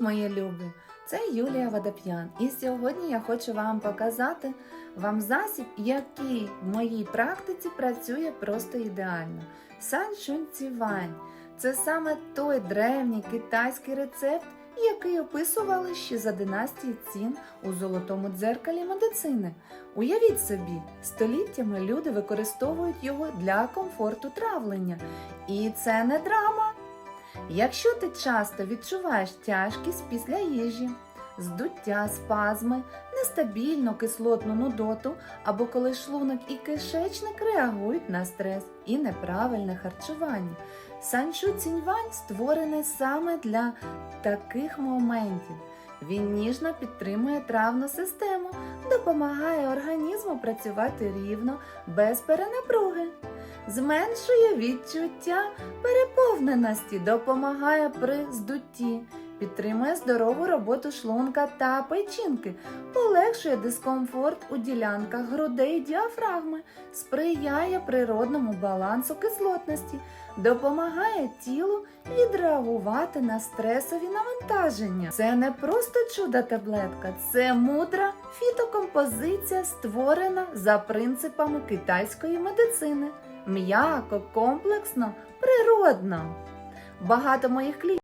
мої любі! Це Юлія Водоп'ян. І сьогодні я хочу вам показати вам засіб, який в моїй практиці працює просто ідеально. Сан Цівань. Це саме той древній китайський рецепт, який описували ще за династії цін у золотому дзеркалі медицини. Уявіть собі, століттями люди використовують його для комфорту травлення. І це не драма. Якщо ти часто відчуваєш тяжкість після їжі, здуття, спазми, нестабільну кислотну нудоту або коли шлунок і кишечник реагують на стрес і неправильне харчування, санчу ціньвань створений саме для таких моментів. Він ніжно підтримує травну систему, допомагає організму працювати рівно, без перенапруги, зменшує відчуття переповненості, допомагає при здутті, підтримує здорову роботу шлунка та печінки, полегшує дискомфорт у ділянках грудей діафрагми, сприяє природному балансу кислотності, допомагає тілу відреагувати на стресові навантаження. Це не просто чудо таблетка, це мудра фітокомпозиція, створена за принципами китайської медицини. М'яко, комплексно, природно. Багато моїх клієнтів